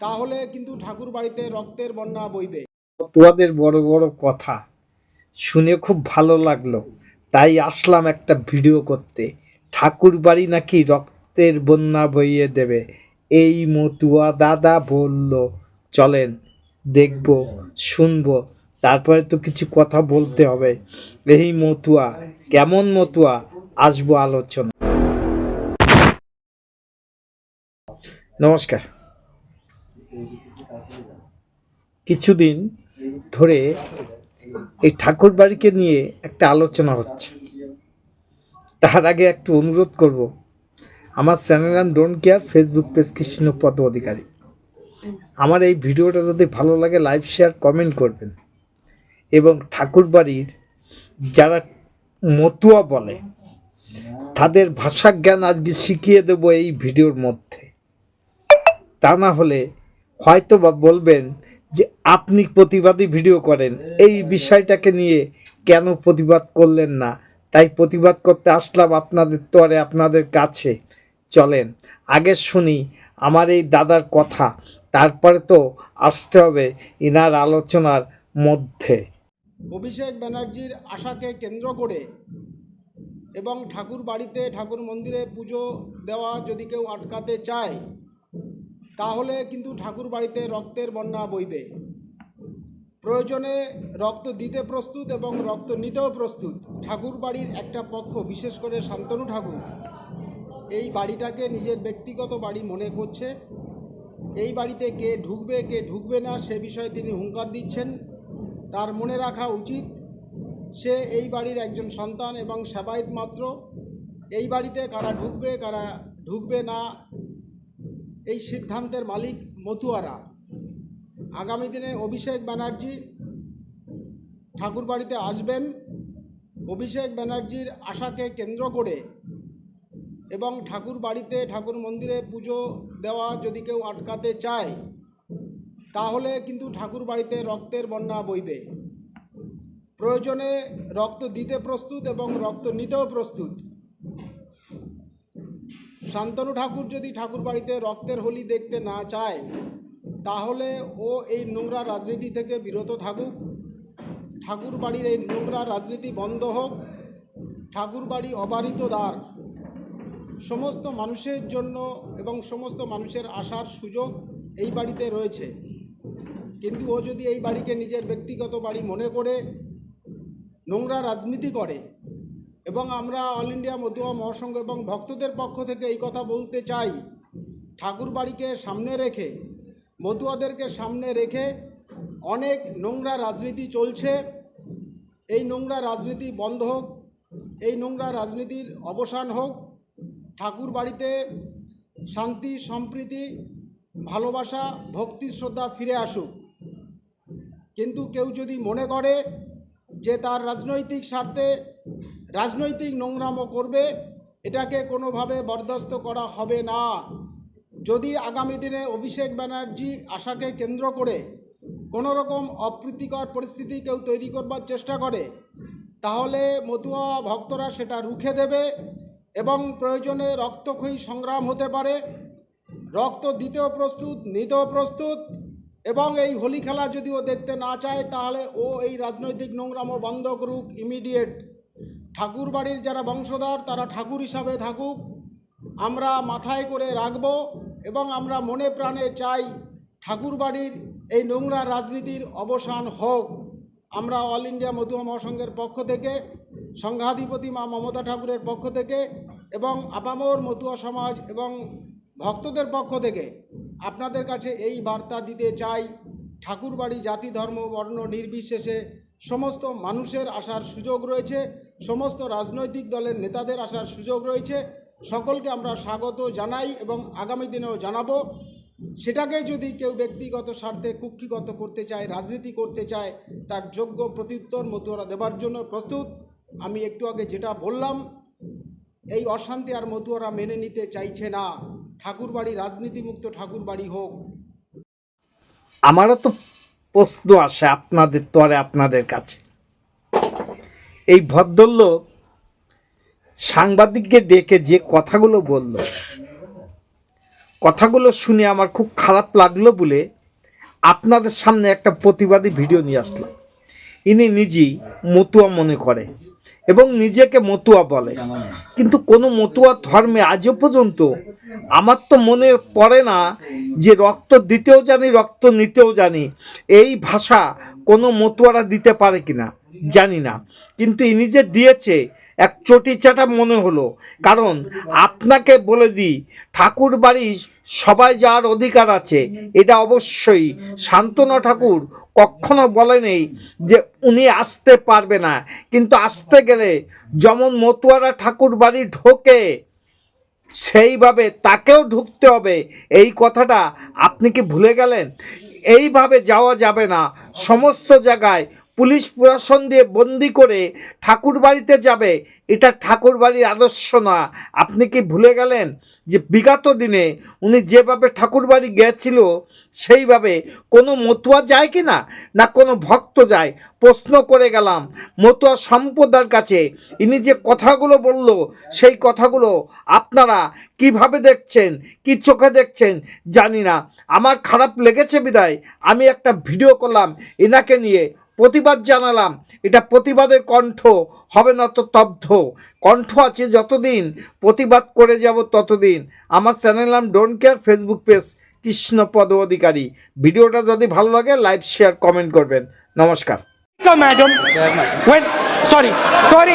তাহলে কিন্তু ঠাকুর বাড়িতে রক্তের বন্যা বইবে। তোমাদের বড় বড় কথা শুনে খুব ভালো লাগল। তাই আসলাম একটা ভিডিও করতে। ঠাকুর বাড়ি নাকি রক্তের বন্যা বইয়ে দেবে। এই মতুয়া দাদা বলল, চলেন দেখব, শুনব। তারপরে তো কিছু কথা বলতে হবে। এই মতুয়া, কেমন মতুয়া? আসব আলোচনা। নমস্কার। কিছুদিন ধরে এই ঠাকুর বাড়িকে নিয়ে একটা আলোচনা হচ্ছে। তার আগে একটু অনুরোধ করব, আমার চ্যানেল নাম don't care Facebook page Krishnapada Adhikari. আমার এই ভিডিওটা যদি ভালো লাগে লাইভ শেয়ার কমেন্ট করবেন। এবং ঠাকুর বাড়ির যারা মতুয়া বলে, তাদের ভাষা জ্ঞান আজকে শিখিয়ে দেবো এই ভিডিওর মধ্যে। তা না হলে হয়তো বা বলবেন যে আপনি প্রতিবাদী ভিডিও করেন। এই বিষয়টাকে নিয়ে কেন প্রতিবাদ করলেন না? তাই প্রতিবাদ করতে আসলাম আপনাদের তরে, আপনাদের কাছে। চলেন, আগে শুনি আমার এই দাদার কথা। তারপরে তো আসতে হবে ইনার আলোচনার মধ্যে। অভিষেক ব্যানার্জির আশাকে কেন্দ্র করে এবং ঠাকুর বাড়িতে ঠাকুর মন্দিরে পুজো দেওয়া যদি কেউ আটকাতে চায় তাহলে কিন্তু ঠাকুর বাড়িতে রক্তের বন্যা বইবে। প্রয়োজনে রক্ত দিতে প্রস্তুত এবং রক্ত নিতেও প্রস্তুত। ঠাকুর বাড়ির একটা পক্ষ, বিশেষ করে শান্তনু ঠাকুর, এই বাড়িটাকে নিজের ব্যক্তিগত বাড়ি মনে করছে। এই বাড়িতে কে ঢুকবে কে ঢুকবে না, সে বিষয়ে তিনি হুঙ্কার দিচ্ছেন। তার মনে রাখা উচিত, সে এই বাড়ির একজন সন্তান এবং সেবায়ত মাত্র। এই বাড়িতে কারা ঢুকবে কারা ঢুকবে না এই সিদ্ধান্তের মালিক মতুয়ারা। আগামী দিনে অভিষেক ব্যানার্জি ঠাকুরবাড়িতে আসবেন। অভিষেক ব্যানার্জির আশাকে কেন্দ্র করে এবং ঠাকুর বাড়িতে ঠাকুর মন্দিরে পুজো দেওয়া যদি কেউ আটকাতে চায়, তাহলে কিন্তু ঠাকুর বাড়িতে রক্তের বন্যা বইবে। প্রয়োজনে রক্ত দিতে প্রস্তুত এবং রক্ত নিতেও প্রস্তুত। শান্তনু ঠাকুর যদি ঠাকুর বাড়িতে রক্তের হোলি দেখতে না চায়, তাহলে ও এই নোংরা রাজনীতি থেকে বিরত থাকুক। ঠাকুর বাড়ির এই নোংরা রাজনীতি বন্ধ হোক। ঠাকুর বাড়ি অবারিত দ্বার। সমস্ত মানুষের জন্য এবং সমস্ত মানুষের আসার সুযোগ এই বাড়িতে রয়েছে। কিন্তু ও যদি এই বাড়িকে নিজের ব্যক্তিগত বাড়ি মনে করে, নোংরা রাজনীতি করে এবং আমরা অল ইন্ডিয়া মধুয়া মহাসংঘ এবং ভক্তদের পক্ষ থেকে এই কথা বলতে চাই। ঠাকুর বাড়িকে সামনে রেখে মধুয়াদেরকে সামনে রেখে অনেক নোংরা রাজনীতি চলছে। এই নোংরা রাজনীতি বন্ধ হোক, এই নোংরা রাজনীতির অবসান হোক, ঠাকুর বাড়িতে শান্তি, সম্প্রীতি, ভালোবাসা, ভক্তি, শ্রদ্ধা ফিরে আসুক। কিন্তু কেউ যদি মনে করে যে তার রাজনৈতিক স্বার্থে রাজনৈতিক নোংরামও করবে, এটাকে কোনোভাবে বরদাস্ত করা হবে না। যদি আগামী দিনে অভিষেক ব্যানার্জি আশাকে কেন্দ্র করে কোনো রকম অপ্রীতিকর পরিস্থিতি কেউ তৈরি করবার চেষ্টা করে, তাহলে মতুয়া ভক্তরা সেটা রুখে দেবে এবং প্রয়োজনে রক্তক্ষয়ী সংগ্রাম হতে পারে। রক্ত দিতেও প্রস্তুত, নিতেও প্রস্তুত এবং এই হোলি খেলা যদি ও দেখতে না চায়, তাহলে ও এই রাজনৈতিক নোংরামো বন্ধ করুক ইমিডিয়েট। ঠাকুর বাড়ির যারা বংশধর, তারা ঠাকুর হিসাবে থাকুক। আমরা মাথায় করে রাখব এবং আমরা মনে প্রাণে চাই ঠাকুর বাড়ির এই নোংরা রাজনীতির অবসান হোক। আমরা অল ইন্ডিয়া মধুয়া মহাসংঘের পক্ষ থেকে, সংঘাধিপতি মা মমতা ঠাকুরের পক্ষ থেকে এবং আপামর মতুয়া সমাজ এবং ভক্তদের পক্ষ থেকে আপনাদের কাছে এই বার্তা দিতে চাই, ঠাকুরবাড়ি জাতি, ধর্ম, বর্ণ নির্বিশেষে সমস্ত মানুষের আসার সুযোগ রয়েছে, সমস্ত রাজনৈতিক দলের নেতাদের আসার সুযোগ রয়েছে। সকলকে আমরা স্বাগত জানাই এবং আগামী দিনেও জানাব। সেটাকে যদি কেউ ব্যক্তিগত স্বার্থে কুক্ষিগত করতে চায়, রাজনীতি করতে চায়, তার যোগ্য প্রত্যুত্তর মতুয়ারা দেবার জন্য প্রস্তুত। আমি একটু আগে যেটা বললাম, এই অশান্তি আর মতুয়ারা মেনে নিতে চাইছে না। ঠাকুরবাড়ি রাজনীতিমুক্ত ঠাকুরবাড়ি হোক। আমারও তো প্রশ্ন আসে আপনাদের তরে আপনাদের কাছে। এই ভদ্রলোক সাংবাদিককে ডেকে যে কথাগুলো বলল, কথাগুলো শুনে আমার খুব খারাপ লাগল বলে আপনাদের সামনে একটা প্রতিবাদী ভিডিও নিয়ে আসলাম। ইনি নিজেই মতুয়া মনে করে এবং নিজেকে মতুয়া বলে। কিন্তু কোনো মতুয়া ধর্মে আজও পর্যন্ত আমার তো মনে পড়ে না যে রক্ত দিতেও জানি, রক্ত নিতেও জানি। এই ভাষা কোনো মতুয়ারা দিতে পারে কিনা, জানি না। কিন্তু ইনি যে দিয়েছে, এক চটি চাটা মনে হলো। কারণ আপনাকে বলে দিই ঠাকুর বাড়ি সবাই যার অধিকার আছে, এটা অবশ্যই শান্তনু ঠাকুর কখনো বলেনি যে উনি আসতে পারবে না। কিন্তু আসতে গেলে যেমন মতুয়ারা ঠাকুর বাড়ি ঢোকে সেইভাবে তাকেও ঢুকতে হবে। এই কথাটা আপনি কি ভুলে গেলেন? এইভাবে যাওয়া যাবে না। সমস্ত জায়গায় পুলিশ প্রশাসন দিয়ে বন্দি করে ঠাকুর বাড়িতে যাবে, এটা ঠাকুর বাড়ির আদর্শ না। আপনি কি ভুলে গেলেন যে বিগত দিনে উনি যেভাবে ঠাকুর বাড়ি গিয়েছিল সেইভাবে কোনো মতুয়া যায় কি না? না কোনো ভক্ত যায়? প্রশ্ন করে গেলাম, মতুয়া সম্প্রদায়ের কাছে ইনি যে কথাগুলো বলল, সেই কথাগুলো আপনারা কীভাবে দেখছেন, কি চোখে দেখছেন জানি না। আমার খারাপ লেগেছে বিদায়, আমি একটা ভিডিও করলাম, এনাকে নিয়ে প্রতিবাদ জানালাম। এটা প্রতিবাদের কণ্ঠ হবে না তো তব্ধ কণ্ঠ আছে যতদিন প্রতিবাদ করে যাব ততদিন। আমার চ্যানেল নাম don't care Facebook page Krishnapada Adhikari. ভিডিওটা যদি ভালো লাগে লাইভ শেয়ার কমেন্ট করবেন। নমস্কার। Madam sorry sorry.